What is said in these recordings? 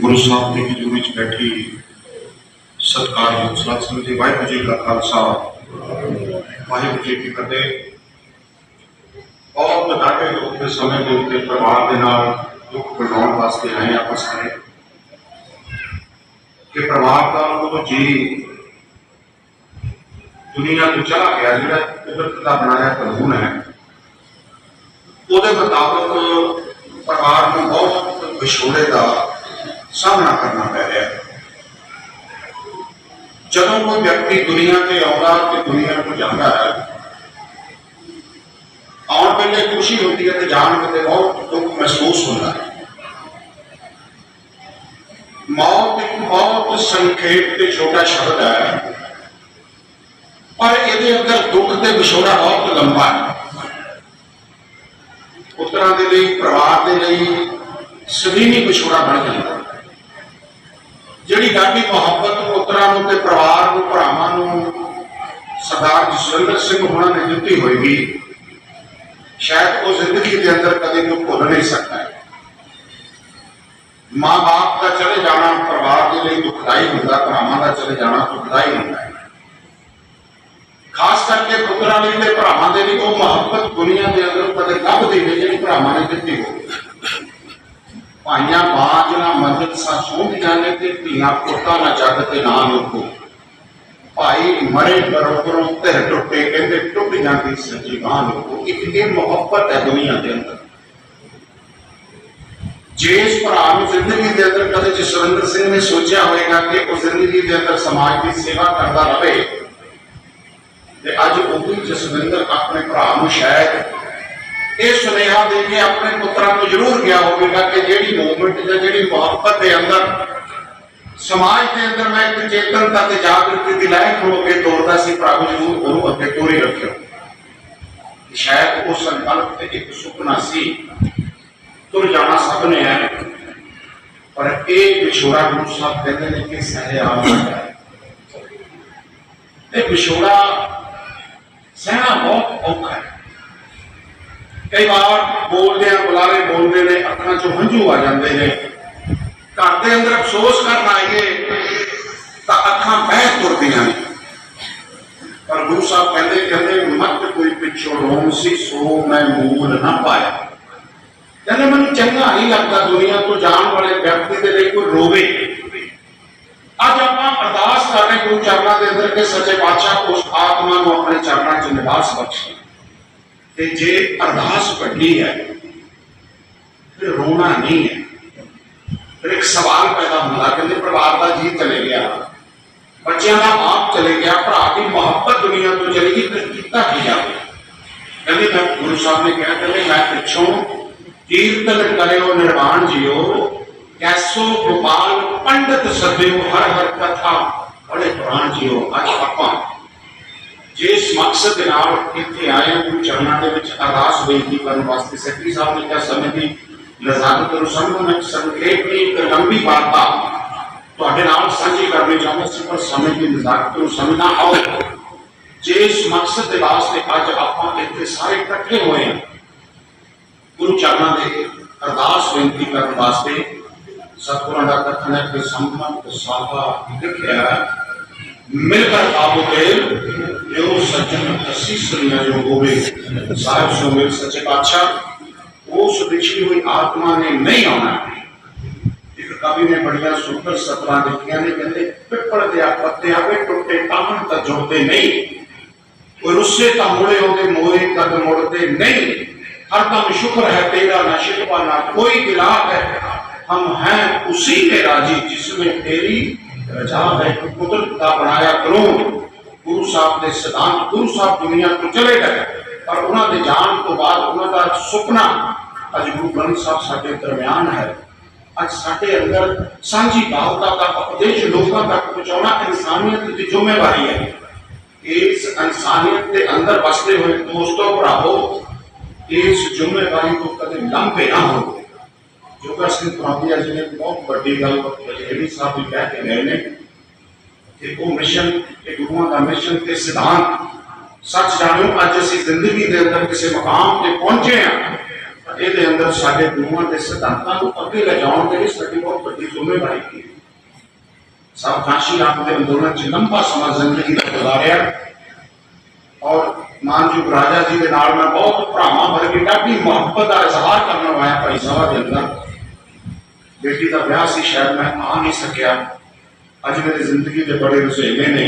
ਗੁਰੂ ਸਾਹਿਬ ਦੀ ਹਜ਼ੂਰੀ ਵਿੱਚ ਬੈਠੀ ਸਤਿਕਾਰਯੋਗ ਸਤਿ ਸ੍ਰੀ ਜੀ, ਵਾਹਿਗੁਰੂ ਜੀ ਕਾ ਖਾਲਸਾ। ਵਾਹਿਗੁਰੂ ਜੀ ਕੀ ਫਤਿਹ। ਬਹੁਤ ਬਤਾਕੇ ਲੋਕ ਦੇ ਸਮੇਂ ਦੇ ਉੱਤੇ ਪਰਿਵਾਰ ਦੇ ਨਾਲ ਦੁੱਖ ਬਣਾਉਣ ਵਾਸਤੇ ਆਏ ਆਪਾਂ ਸਾਰੇ। ਕਿ ਪਰਿਵਾਰ ਦਾ ਉਹ ਜੀ ਦੁਨੀਆ ਤੋਂ ਚਲਾ ਗਿਆ, ਜਿਹੜਾ ਕੁਦਰਤ ਦਾ ਬਣਾਇਆ ਕਾਨੂੰਨ ਹੈ, ਉਹਦੇ ਮੁਤਾਬਕ ਪਰਿਵਾਰ ਨੂੰ ਬਹੁਤ ਵਿਛੋੜੇ ਦਾ ਸਾਹਮਣਾ ਕਰਨਾ ਪੈ ਰਿਹਾ। ਜਦੋਂ ਕੋਈ ਵਿਅਕਤੀ ਦੁਨੀਆ ਤੇ ਆਉਂਦਾ ਤੇ ਦੁਨੀਆ ਤੋਂ ਜਾਂਦਾ ਹੈ, ਆਉਣ ਵੇਲੇ ਖੁਸ਼ੀ ਹੁੰਦੀ ਹੈ ਤੇ ਜਾਣ ਵੇਲੇ ਬਹੁਤ ਦੁੱਖ ਮਹਿਸੂਸ ਹੁੰਦਾ ਹੈ। ਮੌਤ ਇੱਕ ਬਹੁਤ ਸੰਖੇਪ ਤੇ ਛੋਟਾ ਸ਼ਬਦ ਹੈ, ਪਰ ਇਹਦੇ ਅੰਦਰ ਦੁੱਖ ਤੇ ਵਿਛੋੜਾ ਬਹੁਤ ਲੰਬਾ ਹੈ। ਪੁੱਤਰਾਂ ਦੇ ਲਈ, ਪਰਿਵਾਰ ਦੇ ਲਈ ਸਦੀਵੀ ਵਿਛੋੜਾ ਬਣ ਜਾਂਦਾ ਜਿਹੜੀ ਸਾਡੀ ਮੁਹੱਬਤ ਪੁੱਤਰਾਂ ਨੂੰ ਤੇ ਪਰਿਵਾਰ ਨੂੰ, ਭਰਾਵਾਂ ਨੂੰ ਸਰਦਾਰ ਜਸਵਿੰਦਰ ਸਿੰਘ ਹੋਣਾ ਨੇ ਦਿੱਤੀ ਹੋਏਗੀ, ਸ਼ਾਇਦ ਉਹ ਜ਼ਿੰਦਗੀ ਦੇ ਅੰਦਰ ਕਦੇ ਨੂੰ ਭੁੱਲ ਨਹੀਂ ਸਕਦਾ। ਮਾਂ ਬਾਪ ਦਾ ਚਲੇ ਜਾਣਾ, ਪਰਿਵਾਰ ਦੇ ਲਈ ਦੁਖਦਾਈ ਹੁੰਦਾ, ਭਰਾਵਾਂ ਦਾ ਚਲੇ ਜਾਣਾ ਦੁਖਦਾਈ ਹੁੰਦਾ ਖਾਸ ਕਰਕੇ ਪੁੱਤਰਾਂ ਲਈ ਤੇ ਭਰਾਵਾਂ ਦੇ ਲਈ ਉਹ ਮੁਹੱਬਤ ਦੁਨੀਆ ਦੇ ਅੰਦਰ ਕਦੇ ਲੱਭਦੀ ਨਹੀਂ, ਜਿਹੜੀ ਭਰਾਵਾਂ ਨੇ ਦਿੱਤੀ ਹੋਵੇ। ਭਾਈਆਂ ਬਾਜ ਨਾ ਮਦਦ ਸਾ ਸੋਹਣੀਆਂ ਨੇ ਤੇ ਧੀਆਂ ਪੁੱਤਾਂ ਨਾ ਜੱਗ ਤੇ ਨਾ ਲੋਕੋ। ਭਾਈ ਮਰੇ ਬਰੋਬਰੋਂ ਤੇ ਟੁੱਟੇ, ਕਹਿੰਦੇ ਟੁੱਟ ਜਾਂਦੀ ਸੱਚੀ ਬਾਹ ਲੋਕੋ। ਇੱਕ ਇਹ ਮੁਹੱਬਤ ਹੈ ਦੁਨੀਆ ਦੇ ਅੰਦਰ। ਜੇ ਇਸ ਭਰਾ ਨੂੰ ਜ਼ਿੰਦਗੀ ਦੇ ਅੰਦਰ ਕਦੇ ਜਸਵਿੰਦਰ ਸਿੰਘ ਨੇ ਸੋਚਿਆ ਹੋਵੇਗਾ ਕਿ ਉਹ ਜ਼ਿੰਦਗੀ ਦੇ ਅੰਦਰ ਸਮਾਜ ਦੀ ਸੇਵਾ ਕਰਦਾ ਰਹੇ ਤੇ ਅੱਜ ਉਹ ਵੀ ਜਸਵਿੰਦਰ ਆਪਣੇ ਭਰਾ ਨੂੰ ਸ਼ਾਇਦ ਇਹ ਸੁਨੇਹਾ ਦੇ ਕੇ ਆਪਣੇ ਪੁੱਤਰਾਂ ਨੂੰ ਜ਼ਰੂਰ ਗਿਆ ਹੋਵੇਗਾ ਕਿ ਜਿਹੜੀ ਮੂਵਮੈਂਟ ਜਾਂ ਜਿਹੜੀ ਮੁਹੱਬਤ ਦੇ ਅੰਦਰ, ਸਮਾਜ ਦੇ ਅੰਦਰ ਮੈਂ ਇੱਕ ਚੇਤਨਤਾ ਤੇ ਜਾਗਰੂਕਤਾ ਦੀ ਲਾਇਕ ਹੋ ਕੇ ਤੋਰਦਾ ਸੀ, ਪ੍ਰਭੂ ਜ਼ਰੂਰ ਉਹਨੂੰ ਅੱਗੇ ਤੋਰੇ ਰੱਖਿਓ। ਸ਼ਾਇਦ ਉਹ ਸੰਕਲਪ ਤੇ ਇੱਕ ਸੁਪਨਾ ਸੀ, ਤੁਰ ਜਾਣਾ ਸਭ ਨੇ ਹੈ, ਪਰ ਇਹ ਵਿਛੋੜਾ ਗੁਰੂ ਸਾਹਿਬ ਕਹਿੰਦੇ ਨੇ ਕਿ ਸਹਿ ਹੈ। ਇਹ ਵਿਛੋੜਾ ਸਹਿਣਾ ਬਹੁਤ ਔਖਾ ਹੈ। ਕਈ ਵਾਰ ਬੋਲਦੇ ਆ, ਬੁਲਾਰੇ ਬੋਲਦੇ ਨੇ, ਅੱਖਾਂ 'ਚੋਂ ਹੰਝੂ ਆ ਜਾਂਦੇ ਨੇ। ਘਰ ਦੇ ਅੰਦਰ ਅਫਸੋਸ ਕਰਨ ਆਈਏ, ਤਾਂ ਅੱਖਾਂ ਬਹਿ ਤੁਰਦੀਆਂ ਨੇ। ਪਰ ਗੁਰੂ ਸਾਹਿਬ ਕਹਿੰਦੇ ਕਹਿੰਦੇ, ਮਤ ਕੋਈ ਪਿੱਛੋਂ ਰੋਮ ਸੀ, ਸੋ ਮੈਂ ਮੂਲ ਨਾ ਪਾਇਆ। ਕਹਿੰਦੇ, ਮੈਨੂੰ ਚੰਗਾ ਨਹੀਂ ਲੱਗਦਾ ਦੁਨੀਆ ਤੋਂ ਜਾਣ ਵਾਲੇ ਵਿਅਕਤੀ ਦੇ ਲਈ ਕੋਈ ਰੋਵੇ। ਅੱਜ ਆਪਾਂ ਅਰਦਾਸ ਕਰ ਰਹੇ ਗੁਰੂ ਚਰਨਾਂ ਦੇ ਅੰਦਰ ਕਿ ਸੱਚੇ ਪਾਤਸ਼ਾਹ ਉਸ ਆਤਮਾ ਨੂੰ ਆਪਣੇ ਚਰਨਾਂ 'ਚ ਨਿਵਾਸ ਬਖਸ਼ੇ। ਤੇ ਜੇ ਅਰਦਾਸ ਵੱਡੀ ਹੈ ਫਿਰ ਰੋਣਾ ਨਹੀਂ ਹੈ ਫਿਰ ਇੱਕ ਸਵਾਲ ਪੈਦਾ ਹੁੰਦਾ ਕਹਿੰਦੇ ਪਰਿਵਾਰ ਦਾ ਜੀ ਚਲੇ ਗਿਆ ਬੱਚਿਆਂ ਦਾ ਆਪ ਚਲੇ ਗਿਆ ਭਰਾ ਦੀ ਮੁਹੱਬਤ ਦੁਨੀਆ ਤੋਂ ਚਲੀ ਗਈ ਫਿਰ ਕੀਤਾ ਕੀ ਜਾਵੇ ਕਹਿੰਦੇ ਮੈਂ ਗੁਰੂ ਸਾਹਿਬ ਨੇ ਕਿਹਾ ਕਹਿੰਦੇ ਮੈਂ ਪਿੱਛੋਂ ਕੀਰਤਨ ਕਰਿਓ ਨਿਰਵਾਣ ਜਿਓ ਕੈਸੋ ਗੋਪਾਲ ਪੰਡਤ ਸਭਿਓ ਹਰ ਹਰ ਕਥਾ ਬੜੇ ਪੁਰਾਣ ਜਿਓ ਅੱਜ ਆਪਾਂ ਜਿਸ ਮਕਸਦ ਦੇ ਨਾਲ ਇੱਥੇ ਆਏ ਹਾਂ ਚਰਨਾਂ ਦੇ ਵਿੱਚ ਅਰਦਾਸ ਬੇਨਤੀ ਕਰਨ ਵਾਸਤੇ ਸੈਕਟਰੀ ਸਾਹਿਬ ਨੇ ਕਿਹਾ ਸਮੇਂ ਦੀ ਨਜ਼ਾਕਤ ਨੂੰ ਸਮਝਣ ਸੰਖੇਪ ਦੀ ਇੱਕ ਲੰਬੀ ਵਾਰਤਾ ਤੁਹਾਡੇ ਨਾਲ ਸਾਂਝੀ ਕਰਨੀ ਚਾਹੁੰਦਾ ਸੀ, ਪਰ ਸਮੇਂ ਦੀ ਨਜ਼ਾਕਤ ਨੂੰ ਸਮਝਣਾ ਆਓ। ਜਿਸ ਮਕਸਦ ਦੇ ਵਾਸਤੇ ਅੱਜ ਆਪਾਂ ਇੱਥੇ ਸਾਰੇ ਇਕੱਠੇ ਹੋਏ ਹਾਂ, ਗੁਰੂ ਚਰਨਾਂ ਦੇ ਅਰਦਾਸ ਬੇਨਤੀ ਕਰਨ ਵਾਸਤੇ ਸਤਿਗੁਰਾਂ ਦਾ ਕਥਨ ਹੈ ਕਿ ਸੰਮਤ ਸਾਹਾ ਲਿਖਿਆ مل کر قابو کرے جو سجن تسیس سنیا جو ہوئے صاحب سو مل سچے بادشاہ، وہ سدیشی ہوئی آتما نے نہیں آنا۔ ایک کبھی میں بڑھیا سنکر سترہ دیکھیا نے کہتے، پپڑ دیا، پتے آگے ٹوٹے کامن تا جھوٹے نہیں۔ کوئی رسے تا مڑے ہوتے موئے قد مڑتے نہیں۔ ہر دم شکر ہے، تیرا نہ شکوہ، نہ کوئی گلاہ ہے۔ ہم ہیں اسی میں راجی جس میں تیری ਰਜਾਮ ਹੈ ਕਿ ਕੁਦਰਤ ਦਾ ਬਣਾਇਆ ਕਰੂੰ। ਗੁਰੂ ਸਾਹਿਬ ਦੇ ਸਿਧਾਂਤ, ਗੁਰੂ ਸਾਹਿਬ ਦੁਨੀਆ ਤੋਂ ਚਲੇ ਗਏ। ਪਰ ਉਹਨਾਂ ਦੇ ਜਾਣ ਤੋਂ ਬਾਅਦ ਉਹਨਾਂ ਦਾ ਸੁਪਨਾ ਅੱਜ ਗੁਰੂ ਗ੍ਰੰਥ ਸਾਹਿਬ ਸਾਡੇ ਦਰਮਿਆਨ ਹੈ। ਅੱਜ ਸਾਡੇ ਅੰਦਰ ਸਾਂਝੀ ਭਾਵਨਾ ਦਾ ਉਪਦੇਸ਼ ਲੋਕਾਂ ਤੱਕ ਪਹੁੰਚਾਉਣਾ ਇਨਸਾਨੀਅਤ ਦੀ ਜ਼ਿੰਮੇਵਾਰੀ ਹੈ। ਇਸ ਇਨਸਾਨੀਅਤ ਦੇ ਅੰਦਰ ਵਸਦੇ ਹੋਏ ਦੋਸਤੋ ਭਰਾਵੋ, ਇਸ ਜ਼ਿੰਮੇਵਾਰੀ ਤੋਂ ਕਦੇ ਲੰਘੇ ਨਾ ਹੋਵੋ। ਜੋਗਾ ਸਿੰਘ ਪ੍ਰਾਪੀਆ ਜੀ ਨੇ ਬਹੁਤ ਵੱਡੀ ਗੱਲ ਬਜੇਰੀ ਸਾਹਿਬ ਵੀ ਕਹਿ ਕੇ ਗਏ ਨੇ ਕਿ ਉਹ ਮਿਸ਼ਨ ਇਹ ਗੁਰੂਆਂ ਦਾ ਮਿਸ਼ਨ ਤੇ ਸਿਧਾਂਤ ਸੱਚ ਜਾਣੋ ਅੱਜ ਅਸੀਂ ਜ਼ਿੰਦਗੀ ਦੇ ਅੰਦਰ ਕਿਸੇ ਮਕਾਮ ਤੇ ਪਹੁੰਚੇ ਹਾਂ ਤਾਂ ਇਹਦੇ ਅੰਦਰ ਅੰਦਰ ਸਾਡੇ ਗੁਰੂਆਂ ਦੇ ਸਿਧਾਂਤਾਂ ਨੂੰ ਅੱਗੇ ਲਿਜਾਉਣ ਦੇ ਲਈ ਸਾਡੀ ਬਹੁਤ ਵੱਡੀ ਜ਼ਿੰਮੇਵਾਰੀ ਹੈ ਸਭ ਕਾਸ਼ੀ ਰਾਮ ਦੇ ਅੰਦੋਲਨ ਚ ਲੰਬਾ ਸਮਾਂ ਜ਼ਿੰਦਗੀ ਦਾ ਗੁਜ਼ਾਰਿਆ ਔਰ ਮਾਨਯੋਗ ਰਾਜਾ ਜੀ ਦੇ ਨਾਲ ਮੈਂ ਬਹੁਤ ਭਰਾਵਾਂ ਵਰਗੀ ਡਾਢੀ ਮੁਹੱਬਤ ਦਾ ਇਜ਼ਹਾਰ ਕਰਨ ਆਇਆ ਭਾਈ ਸਾਹਿਬ ਦੇ ਅੰਦਰ ਬੇਟੀ ਦਾ ਵਿਆਹ ਸੀ ਸ਼ਾਇਦ ਮੈਂ ਆ ਨਹੀਂ ਸਕਿਆ ਅੱਜ ਮੇਰੀ ਜ਼ਿੰਦਗੀ ਦੇ ਬੜੇ ਰੁਝੇਵੇਂ ਨੇ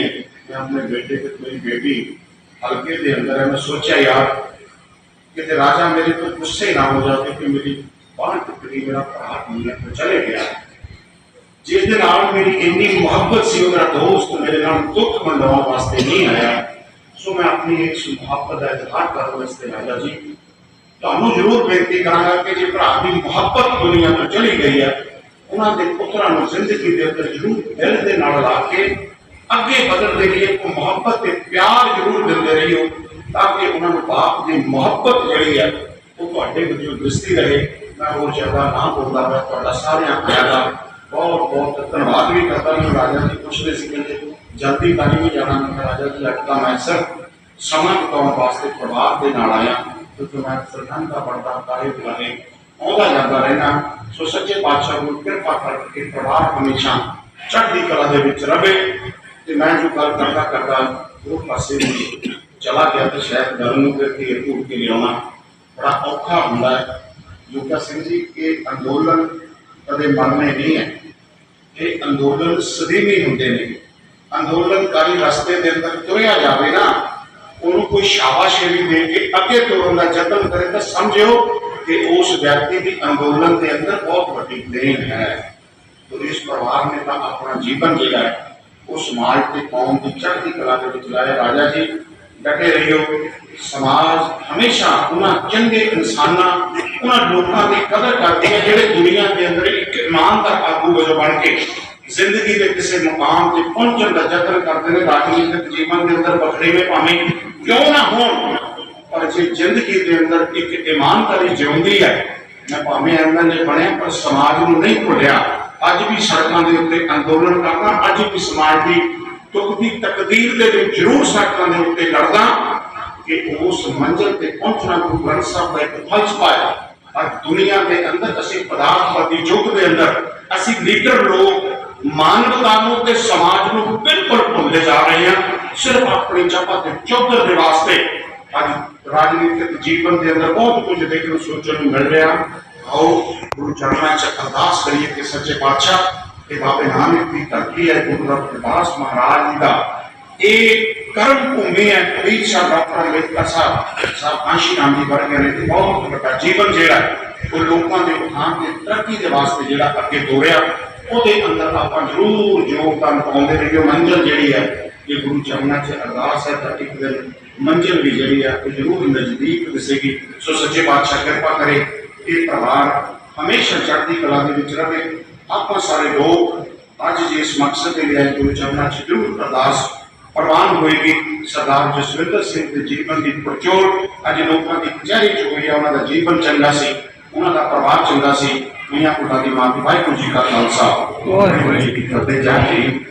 ਮੈਂ ਆਪਣੇ ਬੇਟੇ ਤੇ ਮੇਰੀ ਬੇਟੀ ਹਲਕੇ ਦੇ ਅੰਦਰ ਹੈ ਮੈਂ ਸੋਚਿਆ ਯਾਰ ਕਿਤੇ ਰਾਜਾ ਮੇਰੇ ਤੋਂ ਗੁੱਸੇ ਨਾ ਹੋ ਜਾਵੇ ਕਿ ਮੇਰੀ ਬਾਹਰ ਟੁੱਟੀ ਮੇਰਾ ਭਰਾ ਦੁਨੀਆ ਤੋਂ ਚਲੇ ਗਿਆ ਜਿਸ ਦੇ ਨਾਲ ਮੇਰੀ ਇੰਨੀ ਮੁਹੱਬਤ ਸੀ ਉਹ ਮੇਰਾ ਦੋਸਤ ਮੇਰੇ ਨਾਲ ਦੁੱਖ ਮਨਾਉਣ ਵਾਸਤੇ ਨਹੀਂ ਆਇਆ ਸੋ ਮੈਂ ਆਪਣੀ ਇਸ ਮੁਹੱਬਤ ਦਾ ਇਜ਼ਹਾਰ ਕਰਨ ਵਾਸਤੇ ਰਾਜਾ ਜੀ ਤੁਹਾਨੂੰ ਜ਼ਰੂਰ ਬੇਨਤੀ ਕਰਾਂਗਾ ਕਿ ਜੇ ਭਰਾ ਦੀ ਮੁਹੱਬਤ ਦੁਨੀਆ ਤੋਂ ਚਲੀ ਗਈ ਹੈ, ਉਹਨਾਂ ਦੇ ਪੁੱਤਰਾਂ ਨੂੰ ਜ਼ਿੰਦਗੀ ਦੇ ਅੰਦਰ ਜ਼ਰੂਰ ਦਿਲ ਦੇ ਨਾਲ ਲਾ ਕੇ ਅੱਗੇ ਵਧਣ ਦੇ ਲਈ ਇੱਕ ਮੁਹੱਬਤ ਤੇ ਪਿਆਰ ਜ਼ਰੂਰ ਦਿੰਦੇ ਰਹੀਓ, ਤਾਂ ਕਿ ਉਹਨਾਂ ਨੂੰ ਬਾਪ ਦੀ ਮੁਹੱਬਤ ਜਿਹੜੀ ਹੈ, ਉਹ ਤੁਹਾਡੇ ਵਿੱਚ ਦਿਸਦੀ ਰਹੇ। ਮੈਂ ਹੋਰ ਜ਼ਿਆਦਾ ਨਾ ਬੋਲਦਾ, ਮੈਂ ਤੁਹਾਡਾ ਸਾਰਿਆਂ ਦਾ ਬਹੁਤ ਬਹੁਤ ਧੰਨਵਾਦ ਵੀ ਕਰਦਾ ਹਾਂ। ਰਾਜਾ ਜੀ ਪੁੱਛਦੇ ਸੀ ਕਿ ਜਲਦੀ ਤਾਂ ਨਹੀਂ ਜਾਣਾ, ਮੈਂ ਰਾਜਾ ਜੀ, ਅੱਜ ਤਾਂ ਮੈਂ ਸਿਰਫ ਸਮਾਂ ਬਿਤਾਉਣ ਵਾਸਤੇ ਪਰਿਵਾਰ ਦੇ ਨਾਲ ਆਇਆ। ਕਿਉਂਕਿ ਮੈਂ ਸਰਹੰਦ ਦਾ ਬੜਦਾ ਕਾਰੇ ਬੁਲਾਏ ਆਉਂਦਾ ਜਾਂਦਾ ਰਹਿਣਾ ਸੋ ਸੱਚੇ ਪਾਤਸ਼ਾਹ ਨੂੰ ਕਿਰਪਾ ਕਰਕੇ ਪਰਿਵਾਰ ਹਮੇਸ਼ਾ ਚੜ੍ਹਦੀ ਕਲਾ ਦੇ ਵਿੱਚ ਰਵੇ ਤੇ ਮੈਂ ਜੋ ਗੱਲ ਕਰਦਾ ਕਰਦਾ ਉਹ ਪਾਸੇ ਨੂੰ ਚਲਾ ਗਿਆ ਤੇ ਸ਼ਾਇਦ ਗੱਲ ਨੂੰ ਫਿਰ ਕੇ ਟੂਟ ਕੇ ਲਿਆਉਣਾ ਬੜਾ ਔਖਾ ਹੁੰਦਾ ਹੈ ਯੋਗਾ ਸਿੰਘ ਜੀ ਇਹ ਅੰਦੋਲਨ ਕਦੇ ਮਰਨੇ ਨਹੀਂ ਹੈ ਇਹ ਅੰਦੋਲਨ ਸਦੀਵੀ ਹੁੰਦੇ ਨੇ। ਅੰਦੋਲਨਕਾਰੀ ਰਸਤੇ ਦੇ ਅੰਦਰ ਤੁਰਿਆ ਜਾਵੇ ਨਾ ਉਹਨੂੰ ਕੋਈ ਸ਼ਾਬਾਸ਼ੀ ਦੇ ਕੇ ਅੱਗੇ ਤੁਰਨ ਦਾ ਯਤਨ ਕਰੇ ਤਾਂ ਸਮਝਿਓ ਕਿ ਉਸ ਵਿਅਕਤੀ ਦੀ ਅੰਦੋਲਨ ਦੇ ਅੰਦਰ ਬਹੁਤ ਵੱਡੀ ਦੇਣ ਹੈ। ਤੋ ਇਸ ਪਰਿਵਾਰ ਨੇ ਤਾਂ ਆਪਣਾ ਜੀਵਨ ਜਿਹੜਾ ਹੈ, ਉਹ ਸਮਾਜ ਤੇ ਕੌਮ ਦੀ ਚੜ੍ਹਦੀ ਕਲਾ ਦੇ ਵਿੱਚ ਲਾਇਆ। ਰਾਜਾ ਜੀ, ਡਟੇ ਰਹੀਓ। ਸਮਾਜ ਹਮੇਸ਼ਾ ਉਹਨਾਂ ਚੰਗੇ ਇਨਸਾਨਾਂ, ਉਹਨਾਂ ਲੋਕਾਂ ਦੀ ਕਦਰ ਕਰਦੀ ਹੈ, ਜਿਹੜੇ ਦੁਨੀਆ ਦੇ ਅੰਦਰ ਇੱਕ ਇਮਾਨਦਾਰ ਆਗੂ ਵਜੋਂ ਬਣ ਕੇ ਜ਼ਿੰਦਗੀ ਦੇ ਕਿਸੇ ਮੁਕਾਮ ਤੇ ਪਹੁੰਚਣ ਦਾ ਯਤਨ ਕਰਦੇ ਨੇ ਰਾਜਨੀਤਿਕ ਜੀਵਨ ਦੇ ਅੰਦਰ ਬਖਰੇਵੇਂ ਭਾਵੇਂ ਕਿਉਂ ਨਾ ਹੋਣ, ਪਰ ਜੇ ਜ਼ਿੰਦਗੀ ਦੇ ਅੰਦਰ ਇੱਕ ਇਮਾਨਦਾਰੀ ਜਿਉਂਦੀ ਹੈ, ਮੈਂ ਭਾਵੇਂ ਐਮਐਲਏ ਬਣਿਆ, ਪਰ ਸਮਾਜ ਨੂੰ ਨਹੀਂ ਭੁੱਲਿਆ। ਅੱਜ ਵੀ ਸੜਕਾਂ ਦੇ ਉੱਤੇ ਅੰਦੋਲਨ ਕਰਦਾ, ਅੱਜ ਵੀ ਸਮਾਜ ਦੀ ਦੁੱਖ ਦੀ ਤਕਦੀਰ ਦੇ ਵਿੱਚ ਜ਼ਰੂਰ ਸੜਕਾਂ ਦੇ ਉੱਤੇ ਲੜਦਾ, ਕਿ ਉਸ ਮੰਜ਼ਿਲ ਤੇ ਪਹੁੰਚਣਾ ਗੁਰੂ ਗ੍ਰੰਥ ਸਾਹਿਬ ਦਾ ਇੱਕ ਫਲਸਫਾ ਹੈ। ਅੱਜ ਦੁਨੀਆ ਦੇ ਅੰਦਰ ਅਸੀਂ ਪਦਾਰਥਵਾਦੀ ਯੁੱਗ ਦੇ ਅੰਦਰ, ਅਸੀਂ ਲੀਡਰ ਲੋਕ ਮਾਨਵਤਾ ਨੂੰ ਤੇ ਸਮਾਜ ਨੂੰ ਬਿਲਕੁਲ ਭੁੱਲਦੇ ਜਾ ਰਹੇ ਹਾਂ। ਸਿਰਫ ਆਪਣੀ ਚਾਪਾ ਤੇ ਚੌਧਰ ਦੇ ਵਾਸਤੇ ਅੱਜ ਰਾਜਨੀਤਿਕ ਜੀਵਨ ਦੇ ਅੰਦਰ ਬਹੁਤ ਕੁਝ ਦੇਖਣ ਸੋਚਣ ਨੂੰ ਮਿਲ ਰਿਹਾ। ਆਓ, ਗੁਰੂ ਚਰਨਾਂ 'ਚ ਅਰਦਾਸ ਕਰੀਏ ਕਿ ਸੱਚੇ ਪਾਤਸ਼ਾਹ ਇਹ ਬਾਬੇ ਨਾਨਕ ਦੀ ਧਰਤੀ ਹੈ, ਗੁਰੂ ਰਵਿਦਾਸ ਮਹਾਰਾਜ ਜੀ ਦਾ। ਇਹ ਕਰਮ ਭੂਮੀ ਹੈ ਕਬੀਰ ਸਾਹਿਬ ਡਾਕਟਰ ਅੰਬੇਦਕਰ ਸਾਹਿਬ ਸਾਹਿਬ ਕਾਂਸ਼ੀ ਰਾਮ ਜੀ ਵਰਗੇ ਨੇ ਤੇ ਬਹੁਤ ਵੱਡਾ ਜੀਵਨ ਜਿਹੜਾ ਉਹ ਲੋਕਾਂ ਦੇ ਉਥਾਨ ਤੇ ਤਰੱਕੀ ਦੇ ਵਾਸਤੇ ਜਿਹੜਾ ਅੱਗੇ ਤੋਰਿਆ ਉਹਦੇ ਅੰਦਰ ਆਪਾਂ ਜ਼ਰੂਰ ਯੋਗਦਾਨ ਪਾਉਂਦੇ ਰਹੀਏ। ਮੰਜ਼ਿਲ ਜਿਹੜੀ ਹੈ ਇਹ ਗੁਰੂ ਚਰਨਾਂ 'ਚ ਅਰਦਾਸ ਹੈ, ਤਾਂ ਇੱਕ ਦਿਨ ਮੰਜ਼ਿਲ ਵੀ ਜਿਹੜੀ ਹੈ ਉਹ ਜ਼ਰੂਰ ਨਜ਼ਦੀਕ ਦਿਸੇਗੀ। ਸੋ ਸੱਚੇ ਪਾਤਸ਼ਾਹ ਕਿਰਪਾ ਕਰੇ, ਇਹ ਪਰਿਵਾਰ ਹਮੇਸ਼ਾ ਚੜ੍ਹਦੀ ਕਲਾ ਦੇ ਵਿੱਚ ਰਹੇ ਆਪਾਂ ਸਾਰੇ ਲੋਕ ਅੱਜ ਜਿਸ ਮਕਸਦ ਦੇ ਲਈ ਗੁਰੂ ਚਰਨਾਂ 'ਚ ਜ਼ਰੂਰ ਅਰਦਾਸ ਪ੍ਰਵਾਨ ਹੋਏਗੀ, ਸਰਦਾਰ ਜਸਵਿੰਦਰ ਸਿੰਘ ਦੇ ਜੀਵਨ ਦੀ ਪਰਚੋੜ ਅੱਜ ਲੋਕਾਂ ਦੀ ਕਚਹਿਰੀ 'ਚ ਹੋਈ ਹੈ ਉਹਨਾਂ ਦਾ ਜੀਵਨ ਚੰਗਾ ਸੀ, ਉਹਨਾਂ ਦਾ ਪਰਿਵਾਰ ਚੰਗਾ ਸੀ। ਮੀਆਂ ਪੁੱਤਾਂ ਦੀ ਮਾਂ ਦੀ ਵਾਹਿਗੁਰੂ ਜੀ ਕਾ ਖਾਲਸਾ। ਵਾਹਿਗੁਰੂ ਜੀ ਕੀ ਫਤਿਹ। ਜੀ